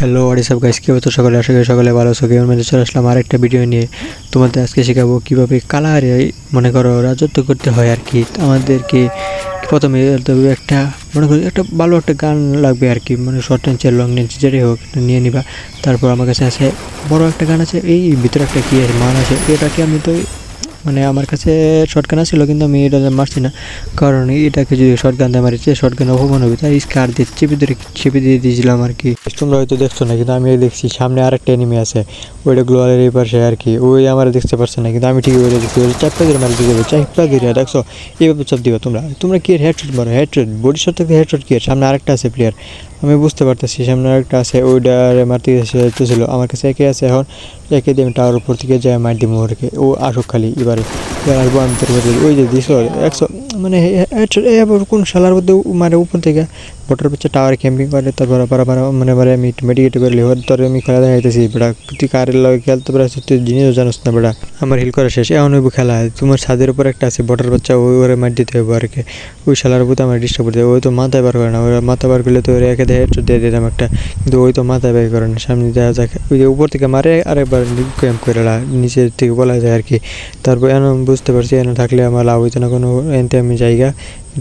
Hello WhatsApp guys কী হতো সকালে? আশা করি সকালে ভালো আছো। গেমের মধ্যে চলে আসলাম আরেকটা ভিডিও নিয়ে। তোমাদের আজকে শেখাবো কীভাবে কালারে মনে করো, রাজত্ব করতে হয় আর কি আমাদেরকে প্রথমে একটা, মনে করি, একটা ভালো একটা গান লাগবে আর কি মানে শর্ট টেন্সের লং টেন্স যেটাই হোক নিয়ে নিবা। তারপর আমার কাছে আছে, বড় একটা গান আছে, এই ভিতরে একটা কী আছে, মান আছে, এটাকে আমি তো মানে আমার কাছে শর্ট গান ছিল কিন্তু আমি এটা মারছি না, কারণ এটাকে যদি শর্ট গান দিয়ে মারিছে শর্ট গান অপমান হবে। তাই স্কার দিয়ে চেপে ধরে, চেপে দিয়ে দিয়েছিলাম আর কি। তোমরা হয়তো দেখছ না, কিন্তু আমি দেখছি, সামনে আরেকটা এনিমি আছে। ওইটা গ্লোয়ালের এই পাশে আর কি। ওই আমার দেখতে পারছে না, কিন্তু আমি ঠিক ওইটা দেখছি। ওই চাপটা দিয়ে মারি দেবো চাপটা দিয়ে দেখছ? এইভাবে চাপ দিবা তোমরা। তোমরা কি হেডশট মারো? হেডশট বডি শট থেকে হেডশট কি? সামনে আরেকটা আছে প্লেয়ার আমি বুঝতে পারতেছি সামনে একটা আছে ওইটারে মারতে ছিল আমার কাছে একে আছে এখন একে দিয়ে আমি টাওয়ার উপর থেকে যাই মার দিব ওরকে ও আসুক খালি এবারে আসব আমি তোর ওই যে দিস একশো মানে কোন শালার মধ্যে মানে উপর থেকে বটার পিছিয়ে টাওয়ার ক্যাম্পিং করে, তারপর আবার আবার মানে আমি মেডিকেট করলে ওর তোর আমি খেলা দেখাইতেছি বেটা। তুই কারের লগে খেলতে পারিস তুই জিনিসও জানিস না বেটা। আমার হিল করা শেষ এমন হইব খেলা। তোমার ছাদের উপর একটা আছে বটার বাচ্চা ওই ওরে মার দিতে হবে আর কি। ওই শালার উপর আমার ডিস্টার্ব করতে। ওই তো মাথায় বার করে না ওই মাথা বার করলে তো ওর একে দেয় দিয়ে দিতাম একটা। কিন্তু ওই তো মাথায় বার করে না, সামনে দেওয়া যাক। ওই উপর থেকে মারে, আরেকবার ক্যাম্প করে নিচের থেকে বলা যায় আর কি। তারপর এন বুঝতে পারছি এনে থাকলে আমার লাভ হইতো না কোনো, এনতে আমি জায়গা।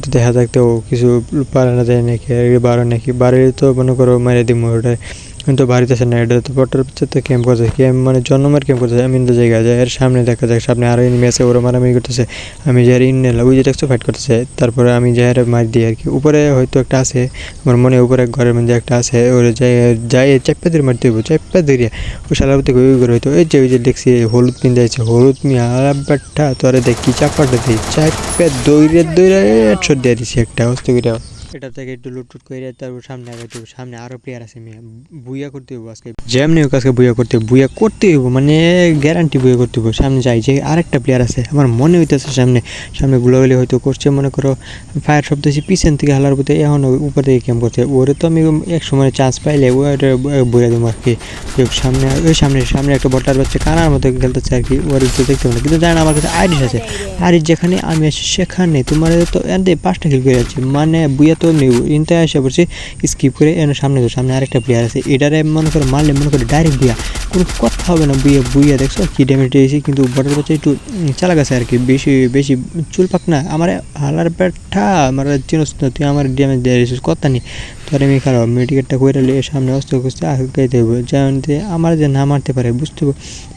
দেখা যাক তো কিছু পারে না যায় নাকি বারো নাকি বাড়ি তো মনে করো মারে দিমু ওটা কিন্তু বাড়িতেছে না, এটা তো পটার তো ক্যাম্প করছে ক্যাম্প মানে জন্মের ক্যাম্প করছে, আমি তো জায়গা যায় এর সামনে দেখা যায় সামনে আরও এনিমি আছে, ওরা মারামারি করতেছে, আমি যার ইন নিলাম ওই যে দেখছ ফাইট করতেছে, তারপরে আমি যার মার দিই আর কি উপরে হয়তো একটা আছে, আমার মনে উপরে ঘরের মধ্যে একটা আছে, ওরে যাই যাই চাপ্পা ধরে মারতে হইব চাপ্পা ধরে ওই শালার থেকে ওই করে হয়তো এই যে, ওই যে দেখছি, হলুদ পিন যাইছে হলুদ মিয়া ব্যাটটা তোরে দেখি চাপ্পাটা দিই চাপ্পা দৌড়ে দৌড়ে একশো দিয়ে দিছি একটা অস্ত করে এটা থেকে একটু লুটুট করে তারপর সামনে আগাইতে হবে সামনে আরও প্লেয়ার আছে মেয়ে। বুইয়া করতে হইব আজকে। যেমনি হোক আজকে বুইয়া করতে বুইয়া করতে হইব মানে গ্যারান্টি বুইয়া করতে হইব। সামনে যাই, যে আরেকটা প্লেয়ার আছে। আমার মনে হইতেছে সামনে সামনে গুলোগুলি হয়তো করছে। মনে করো ফায়ার শব্দ হচ্ছে পিছন থেকে হালার প্রতি এখন উপর থেকে ক্যাম্প করছে। ওরে তো আমি এক সময় চান্স পাইলে ওটা বইয়া দেবো আর কি সামনে, ওই সামনে সামনে একটা বটার বাচ্চা কানার মতো খেলতেছে আর কি ওর তো দেখতে পারে কিন্তু জানেন আমার কাছে আইরিশ আছে। আইরিশ যেখানে, আমি আছি সেখানে। তোমার তো পাঁচটা কিল করে যাচ্ছে। মানে বুইয়া তো নেই ইনতে আসে পড়ছে স্কিপ করে এনে সামনে তো সামনে আরেকটা প্লেয়ার আছে। এটারে মনে করে, মারলে মনে করে ডাইরেক্ট বুইয়া কোনো কথা হবে না বুইয়া বুইয়া দেখছ, কি ড্যামেজ দিয়েছি, কিন্তু বটার বাচ্চা একটু চালা গেছে আর কি বেশি বেশি চুল পাক না। আমার হালার ব্যাটটা আমার চিনস না তুই আমার ড্যামেজ দিয়ে দিয়েছিস, কথা নেই। তোর আমি খারাপ মেডিকেটটা করে নিয়ে সামনে অস্ত খুঁজতে আগাইতে হবে যেমন আমার যে না মারতে পারে, বুঝতে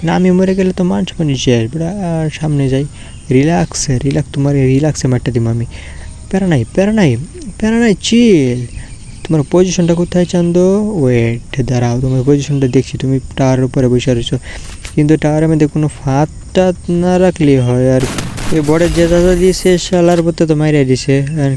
না, আমি মরে গেলে তো মানুষ মানে শেষ সামনে যাই। রিল্যাক্সে, রিল্যাক্স তোমার রিল্যাক্সে মারটা দিব আমি। প্যারা নাই প্যারা নাই। চিল। তোমার পজিশনটা কোথায়, চান্দ? ওয়েট দাঁড়াও, তোমার পজিশনটা দেখছি, তুমি টাওয়ারের উপরে বসে রয়েছো। কিন্তু টাওয়ারের মধ্যে কোনো ফাঁদটা না রাখলেই হয়, আর এই বড়ের যে দাদা দিয়েছে শালার পথে তো মাইরে দিছে, আর